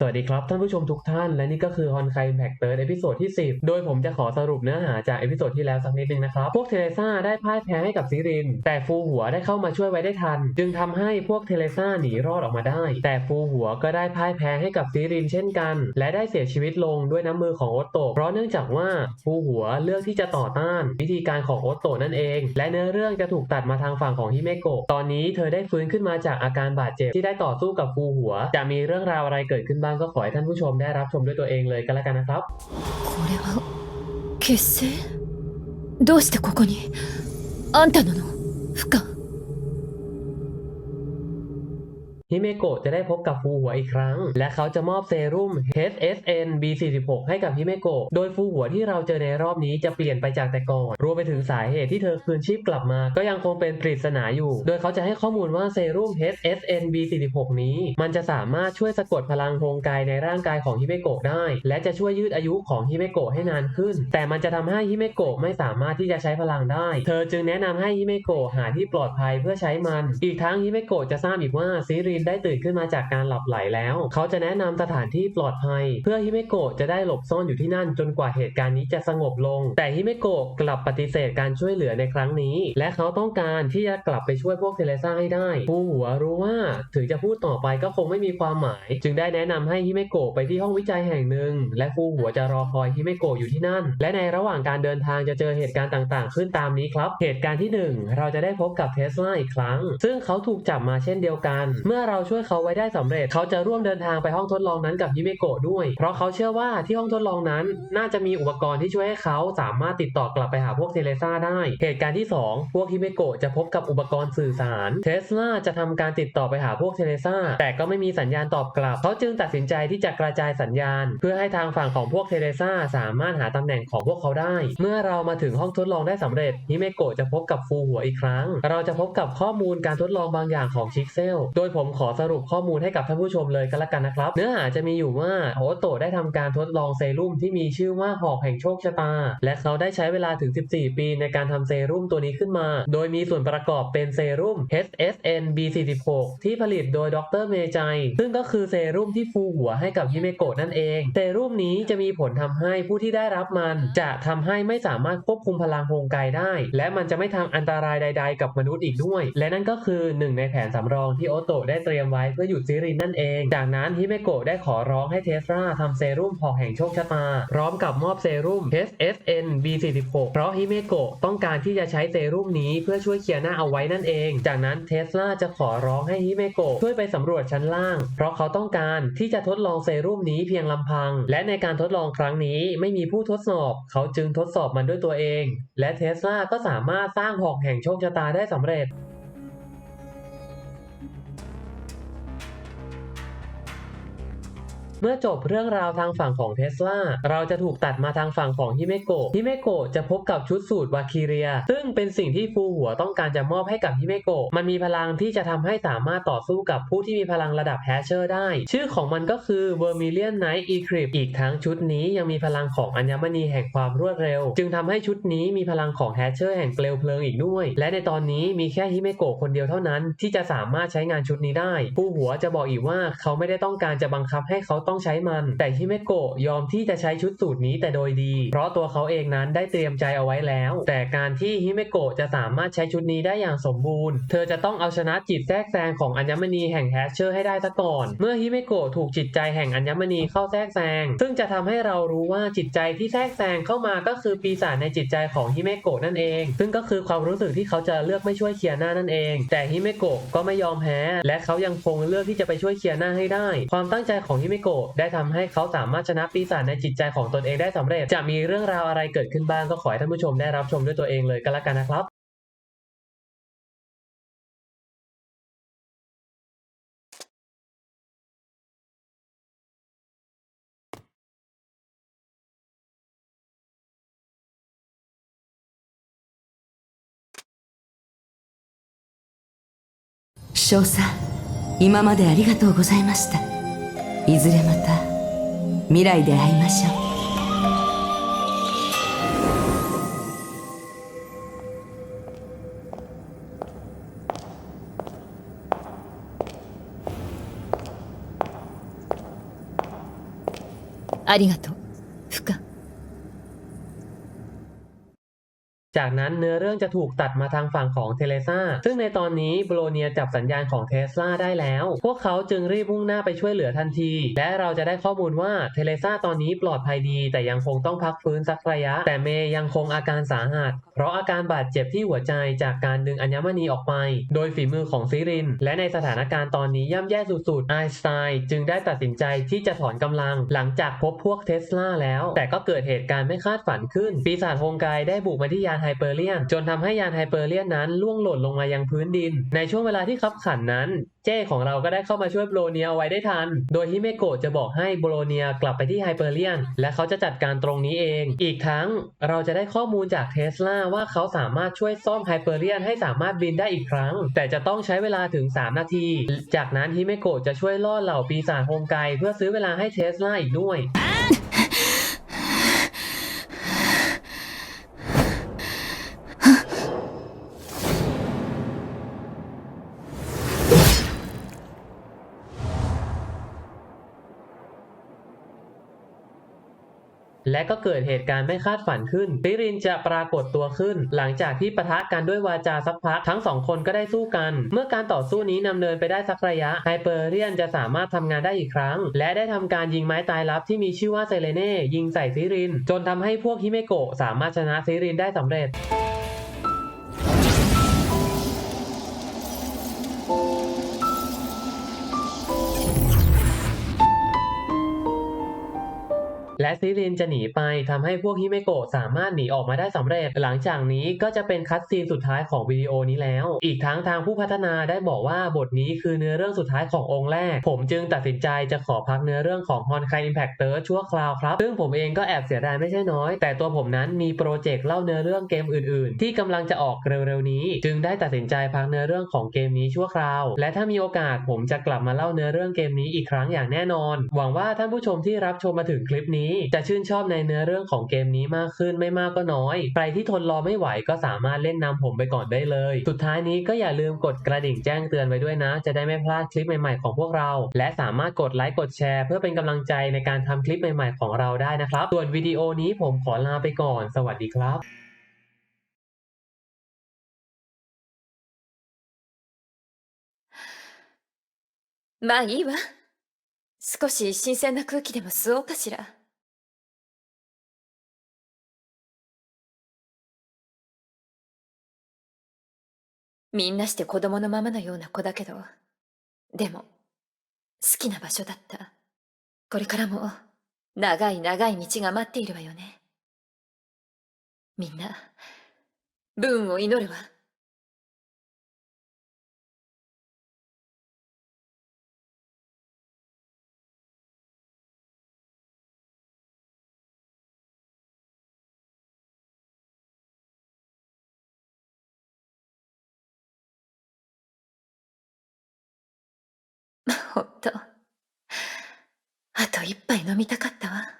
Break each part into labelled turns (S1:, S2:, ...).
S1: สวัสดีครับ ท่านผู้ชมทุกท่านและนี่ก็คือฮอนไคแพ็กเตอร์เอพิโซดที่ 10 โดยผมจะขอสรุปเนื้อหาจากเอพิโซดที่แล้วสักนิดนึงนะครับ พวกเทเลซ่าได้พ่ายแพ้ให้กับซิริน แต่ฟูหัวได้เข้ามาช่วยไว้ได้ทัน จึงทำให้พวกเทเลซ่าหนีรอดออกมาได้ แต่ฟูหัวก็ได้พ่ายแพ้ให้กับซิรินเช่นกัน และได้เสียชีวิตลงด้วยน้ำมือของโอตโตเพราะเนื่องจากว่าฟูหัวเลือกที่จะต่อต้าน วิธีการของโอตโตนั่นเอง และเนื้อเรื่องจะถูกตัดมาทางฝั่งของฮิเมโกะตอนนี้เธอได้ฟื้นขึ้นมาจากอาการบาดเจ็บที่ได้ต่อสู้กับฟูหัว จะมีเรื่องราวอะไรเกิดขึ้นบ้ก็ขอให้ท่านผู้ชมได้รับชมด้วยตัวเองเลยก็แล้วกันนะครับ
S2: これは結成どうしてここにあんたなの不可
S1: ฮิเมโกะจะได้พบกับฟูหัวอีกครั้ง และเขาจะมอบเซรุ่ม HSN B46 ให้กับฮิเมโกะโดยฟูหัวที่เราเจอในรอบนี้จะเปลี่ยนไปจากแต่ก่อน รวมไปถึงสาเหตุที่เธอคืนชีพกลับมา ก็ยังคงเป็นปริศนาอยู่ โดยเขาจะให้ข้อมูลว่าเซรุ่ม HSN B46 นี้ มันจะสามารถช่วยสะกดพลังโครงกายในร่างกายของฮิเมโกะได้ และจะช่วยยืดอายุของฮิเมโกะให้นานขึ้น แต่มันจะทำให้ฮิเมโกะไม่สามารถที่จะใช้พลังได้ เธอจึงแนะนำให้ฮิเมโกะหาที่ปลอดภัยเพื่อใช้มัน อีกทั้งฮิเมโกะจะทราบอีกว่าซีรินได้ตื่นขึ้นมาจากการหลับไหลแล้ว เขาจะแนะนำสถานที่ปลอดภัย เพื่อฮิเมโกะจะได้หลบซ่อนอยู่ที่นั่นจนกว่าเหตุการณ์นี้จะสงบลง แต่ฮิเมโกะกลับปฏิเสธการช่วยเหลือในครั้งนี้ และเขาต้องการที่จะกลับไปช่วยพวกเทเลซ่าให้ได้ผู้หัวรู้ว่าถึงจะพูดต่อไปก็คงไม่มีความหมาย จึงได้แนะนำให้ฮิเมโกะไปที่ห้องวิจัยแห่งหนึ่ง และฟูหัวจะรอคอยฮิเมโกะอยู่ที่นั่น และในระหว่างการเดินทางจะเจอเหตุการณ์ต่างๆ ขึ้นตามนี้ครับ เหตุการณ์ที่หนึ่งเราจะได้พบกับเทสลาอีกครั้ง ซึ่งเขาถูกจับมาเช่นเดียวกัน เมื่อเราช่วยเขาไว้ได้สำเร็จ เขาจะร่วมเดินทางไปห้องทดลองนั้นกับฮิเมโกะด้วย เพราะเขาเชื่อว่าที่ห้องทดลองนั้น น่าจะมีอุปกรณ์ที่ช่วยให้เขาสามารถติดต่อกลับไปหาพวกเทเลซ่าได้ เหตุการณ์ที่สองพวกฮิเมโกะจะพบกับอุปกรณ์สื่อสาร เทสลาจะทำการติดต่อไปหาพวกเทเลซ่าแต่ก็ไม่มีสัญญาณตอบกลับ เขาจึงตัดสินใจที่จะกระจายสัญญาณ เพื่อให้ทางฝั่งของพวกเทเลซ่าสามารถหาตำแหน่งของพวกเขาได้ เมื่อเรามาถึงห้องทดลองได้สำเร็จฮิเมโกะจะพบกับฟูหัวอีกครั้ง เราจะพบกับข้อมูลการทดลองบางอย่างของชิกเซล โดยผมขอสรุปข้อมูลให้กับท่านผู้ชมเลยก็แล้วกันนะครับ เนื้อหาจะมีอยู่ว่าโอโตะได้ทำการทดลองเซรุ่มที่มีชื่อว่าหอกแห่งโชคชะตา และเขาได้ใช้เวลาถึง 14 ปีในการทำเซรุ่มตัวนี้ขึ้นมา โดยมีส่วนประกอบเป็นเซรุ่ม HSN B46 ที่ผลิตโดยดรเมจัย ซึ่งก็คือเซรุ่มที่ฟูหัวให้กับฮิเมโกะนั่นเอง เซรุ่มนี้จะมีผลทำให้ผู้ที่ได้รับมัน จะทำให้ไม่สามารถควบคุมพลังโฮงไกได้ และมันจะไม่ทำอันตรายใด ๆ กับมนุษย์อีกด้วย และนั่นก็คือหนึ่งในแผนสำรองที่โอโตะได้เตรียมไว้เพื่อหยุดซิรินนั่นเอง จากนั้นฮิเมโกะได้ขอร้องให้เทสลาทำเซรุ่มหอกแห่งโชคชะตา พร้อมกับมอบเซรุ่ม HSN B46 เพราะฮิเมโกะต้องการที่จะใช้เซรุ่มนี้เพื่อช่วยเคลียร์หน้าเอาไว้นั่นเอง จากนั้นเทสลาจะขอร้องให้ฮิเมโกะช่วยไปสำรวจชั้นล่าง เพราะเขาต้องการที่จะทดลองเซรุ่มนี้เพียงลำพัง และในการทดลองครั้งนี้ไม่มีผู้ทดสอบ เขาจึงทดสอบมันด้วยตัวเอง และเทสลาก็สามารถสร้างหอกแห่งโชคชะตาได้สำเร็จ เมื่อจบเรื่องราวทางฝั่งของเทสลาเราจะถูกตัดมาทางฝั่งของฮิเมโกะฮิเมโกะจะพบกับชุดสูตรวาคิเรีย ซึ่งเป็นสิ่งที่ฟูหัวต้องการจะมอบให้กับฮิเมโกะมันมีพลังที่จะทำให้สามารถต่อสู้กับผู้ที่มีพลังระดับแฮชเชอร์ได้ ชื่อของมันก็คือ Vermilion Night Eclipse อีกทั้งชุดนี้ยังมีพลังของอัญมณีแห่งความรวดเร็ว จึงทำให้ชุดนี้มีพลังของแฮชเชอร์แห่งเปลวเพลิงอีกด้วย และในตอนนี้มีแค่ฮิเมโกะคนเดียวเท่านั้น ที่จะสามารถใช้งานชุดนี้ได้ฟูหัวจะบอกอีกว่าเขาไม่ได้ต้องการจะบังคับให้เขาต้องใช้มัน แต่ฮิเมโกะยอมที่จะใช้ชุดสูตรนี้แต่โดยดี เพราะตัวเขาเองนั้นได้เตรียมใจเอาไว้แล้ว แต่การที่ฮิเมโกะจะสามารถใช้ชุดนี้ได้อย่างสมบูรณ์ เธอจะต้องเอาชนะจิตแทรกแซงของอัญมณีแห่งแฮชเชอร์ให้ได้ซะก่อน เมื่อฮิเมโกะถูกจิตใจแห่งอัญมณีเข้าแทรกแซง ซึ่งจะทำให้เรารู้ว่าจิตใจที่แทรกแซงเข้ามาก็คือปีศาจในจิตใจของฮิเมโกะนั่นเอง ซึ่งก็คือความรู้สึกที่เขาจะเลือกไม่ช่วยเคียร์หน้านั่นเอง แต่ฮิเมโกะก็ไม่ยอมแพ้ และเขายังคงเลือกที่จะไปช่วยเคียร์หน้าให้ได้ ความตั้งใจของฮิเมโกได้ทำให้เขาสามารถชนะปีศาจในจิตใจของตนเองได้สำเร็จ จะมีเรื่องราวอะไรเกิดขึ้นบ้างก็ขอให้ท่านผู้ชมได้รับชมด้วยตัวเองเลยก็แล้วกันนะครับ
S3: 翔さん今までありがとうございました いずれまた未来で会いましょう。
S2: ありがとう。
S1: จากนั้นเนื้อเรื่องจะถูกตัดมาทางฝั่งของเทเลซาซึ่งในตอนนี้โบโลเนียจับสัญญาณของเทสลาได้แล้ว พวกเขาจึงรีบมุ่งหน้าไปช่วยเหลือทันที และเราจะได้ข้อมูลว่าเทเลซาตอนนี้ปลอดภัยดี แต่ยังคงต้องพักฟื้นสักระยะ แต่เมย์ยังคงอาการสาหัส เพราะอาการบาดเจ็บที่หัวใจจากการดึงอัญมณีออกไป โดยฝีมือของซิริน และในสถานการณ์ตอนนี้ย่ำแย่สุดๆไอสไตน์จึงได้ตัดสินใจที่จะถอนกำลัง หลังจากพบพวกเทสลาแล้ว แต่ก็เกิดเหตุการณ์ไม่คาดฝันขึ้น ปีศาจฮงไกได้บุกมาที่ยานไฮเปอร์เลียน จนทำให้ยานไฮเปอร์เลียนนั้นล่วงหล่นลงมายังพื้นดิน ในช่วงเวลาที่คับขันนั้น เจ้ของเราก็ได้เข้ามาช่วยโบโลเนียเอาไว้ได้ทัน โดยฮิเมโกะจะบอกให้โบโลเนียกลับไปที่ไฮเปอร์เลียน และเขาจะจัดการตรงนี้เอง อีกทั้งเราจะได้ข้อมูลจากเทสลาว่าเขาสามารถช่วยซ่อมไฮเปอร์เลียนให้สามารถบินได้อีกครั้ง แต่จะต้องใช้เวลาถึง 3 นาที จากนั้นฮิเมโกะจะช่วยล่อเหล่าปีศาจโฮมไกเพื่อซื้อเวลาให้เทสลาอีกด้วย และก็เกิดเหตุการณ์ไม่คาดฝันขึ้นซิรินจะปรากฏตัวขึ้น หลังจากที่ปะทะกันด้วยวาจาสักพัก ทั้งสองคนก็ได้สู้กัน เมื่อการต่อสู้นี้นำเนินไปได้สักระยะไฮเปอร์เรียนจะสามารถทำงานได้อีกครั้ง และได้ทำการยิงไม้ตายลับที่มีชื่อว่าเซเลเน่ยิงใส่ซิริน จนทำให้พวกฮิเมโกะสามารถชนะซิรินได้สำเร็จ และซิรินจะหนีไปทำให้พวกฮิเมโกะสามารถหนีออกมาได้สำเร็จ หลังจากนี้ก็จะเป็นคัตซีนสุดท้ายของวิดีโอนี้แล้ว อีกทั้งทางผู้พัฒนาได้บอกว่าบทนี้คือเนื้อเรื่องสุดท้ายขององค์แรก ผมจึงตัดสินใจจะขอพักเนื้อเรื่องของ h o n k a i Impact t o r ชั่วคราวครับ ซึ่งผมเองก็แอบเสียดายไม่ใช่น้อย แต่ตัวผมนั้นมีโปรเจกต์เล่าเนื้อเรื่องเกมอื่น ๆ ที่กำลังจะออกเร็วๆนี้ จึงได้ตัดสินใจพักเนื้อเรื่องของเกมนี้ชั่วคราว และถ้ามีโอกาสผมจะกลับมาเล่าเนื้อเรื่องเกมนี้อีกครั้งอย่างแน่นอน หวังว่าท่านผู้ชมที่รับชมมาถึงคลิปนี้จะชื่นชอบในเนื้อเรื่องของเกมนี้มากขึ้นไม่มากก็น้อย ใครที่ทนรอไม่ไหวก็สามารถเล่นนำผมไปก่อนได้เลย สุดท้ายนี้ก็อย่าลืมกดกระดิ่งแจ้งเตือนไว้ด้วยนะ จะได้ไม่พลาดคลิปใหม่ๆของพวกเรา และสามารถกดไลค์กดแชร์เพื่อเป็นกำลังใจในการทำคลิปใหม่ๆของเราได้นะครับ ส่วนวิดีโอนี้ผมขอลาไปก่อน สวัสดีครับ
S2: まあいいわ少し新鮮な空気でも吸おうかしら みんなして子供のままのような子だけどでも好きな場所だった。これからも長い長い道が待っているわよね。みんな文を祈るわ。一杯飲みたかったわ。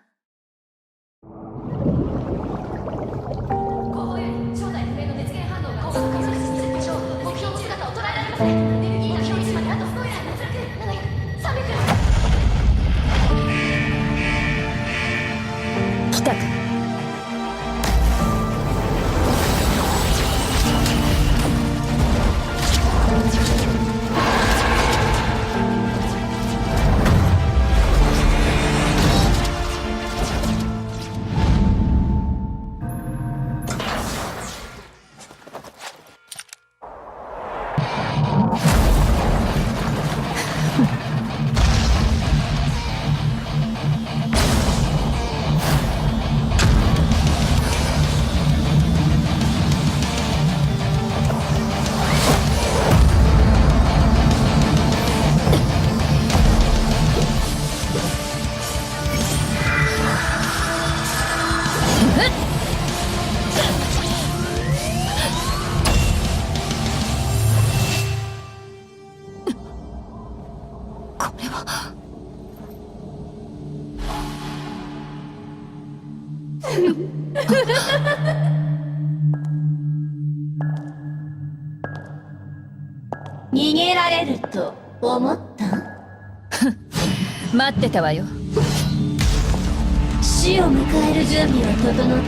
S3: 逃げられると思った？
S2: 待ってたわよ。
S4: 死を迎える準備は整っ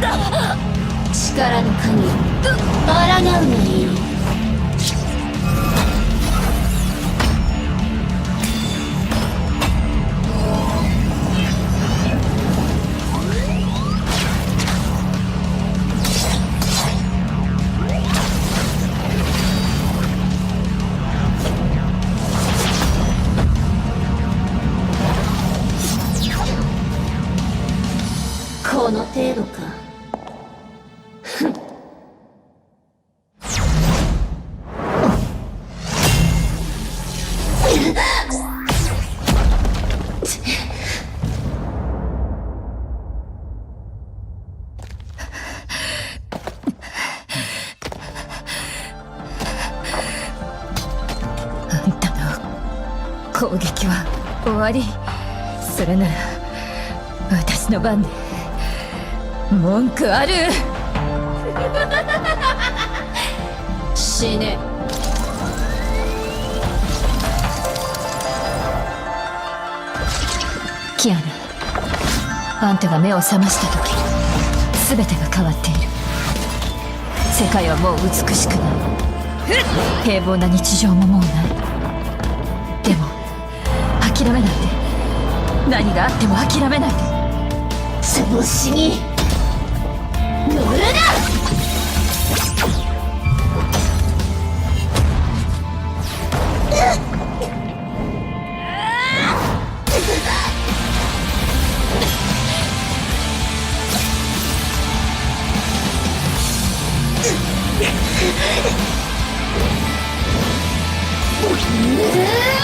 S4: た？力の神抗うがい
S2: わり。それなら私の番で文句ある。
S4: 死ね。
S2: キアナあんたが目を覚ました時全てが変わっている。世界はもう美しくない。平凡な日常ももうない。諦めないで。何があっても諦めないで
S4: 調子に乗るな少佐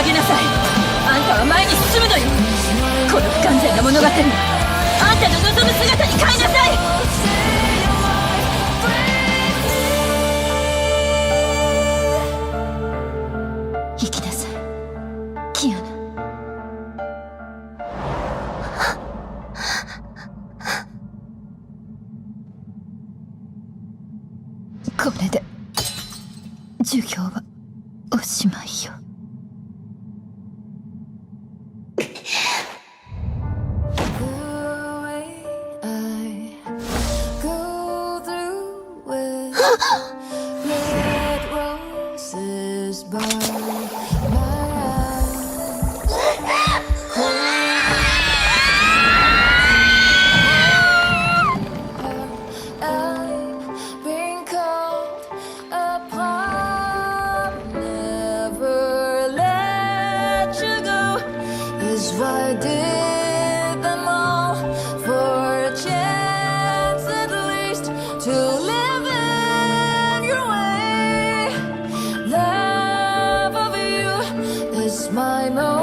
S2: 上げなさい。あんたは前に進むのよ。この不完全な物語。をあんたの望む姿に変えなさい。生きなさい。キアナ。これで授業はおしまい。my moment.